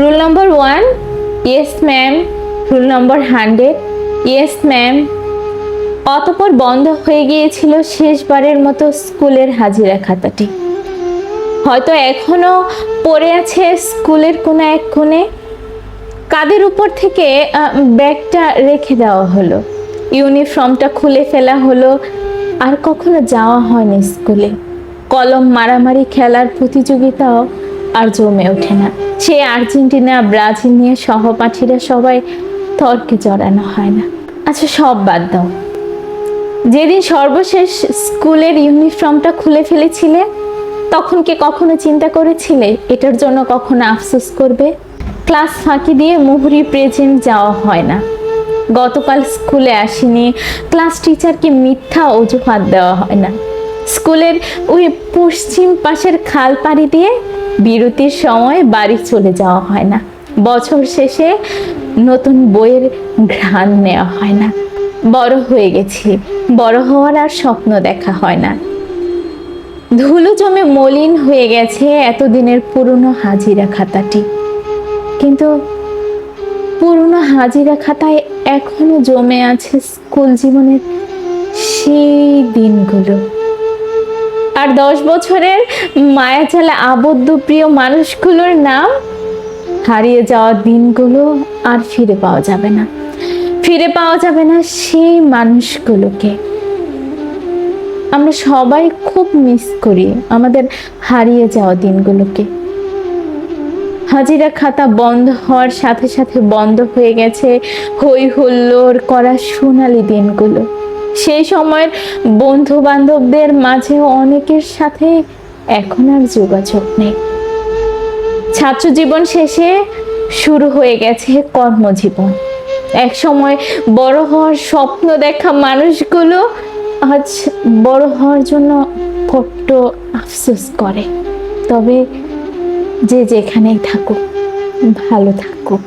Roll number one yes ma'am roll number hundred yes ma'am অতপর বন্ধ হয়ে গিয়েছিল শেষবারের মতো স্কুলের হাজিরা খাতাটি। হয়তো এখনও পড়ে আছে স্কুলের কোনো এক কোণে। কাদের উপর থেকে ব্যাগটা রেখে দেওয়া হলো? ইউনিফর্মটা খুলে ফেলা হলো। আর কখনো যাওয়া হয়নি স্কুলে। কলম মারামারি খেলার প্রতিযোগিতাও আর জমে ওঠে না। সে আর্জেন্টিনা, ব্রাজিল নিয়ে সহপাঠীরা সবাই তর্কে জড়ানো হয় না। আচ্ছা সব বাদ দাও। যেদিন সর্বশেষ স্কুলের ইউনিফর্মটা খুলে ফেলেছিলে, তখন কি কখনো চিন্তা করেছিলে এটার জন্য কখনো আফসোস করবে? ক্লাস ফাঁকি দিয়ে মুহুরি প্রেজেন্ট যাওয়া হয় না। গতকাল স্কুলে আসিনি, ক্লাস টিচারকে মিথ্যা অজুহাত দেওয়া হয় না। স্কুলের ওই পশ্চিম পাশের খাল পাড়ি দিয়ে বিরতির সময় বাড়ি চলে যাওয়া হয় না। বছর শেষে নতুন বইয়ের ঘ্রাণ নেওয়া হয় না। বড় হয়ে গেছি। বড় হওয়ার আর স্বপ্ন দেখা হয় না। ধুলো জমে মলিন হয়ে গেছে এতদিনের পুরনো হাজিরা খাতাটি। কিন্তু পুরনো হাজিরা খাতায় এখনও জমে আছে স্কুল জীবনের সেই দিনগুলো। আর দশ বছরের মায়াচালা আবদ্ধ প্রিয় মানুষগুলোর নাম? হারিয়ে যাওয়া দিনগুলো আর ফিরে পাওয়া যাবে না। ফিরে পাওয়া যাবে না সেই মানুষগুলোকে। আমরা সবাই খুব মিস করি আমাদের হারিয়ে যাওয়া দিনগুলোকে। হাজিরা খাতা বন্ধ হওয়ার সাথে সাথে বন্ধ হয়ে গেছে হই হুল্লোড় করা সোনালি দিনগুলো। সেই সময়ের বন্ধু বান্ধবদের মাঝে অনেকের সাথে এখন আর যোগাযোগ নেই। ছাত্র জীবন শেষে শুরু হয়ে গেছে কর্মজীবন। এক সময় বড় হওয়ার স্বপ্ন দেখা মানুষগুলো আজ বড় হওয়ার জন্য বড্ড আফসোস করে। তবে যে যেখানেই থাকুক, ভালো থাকুক।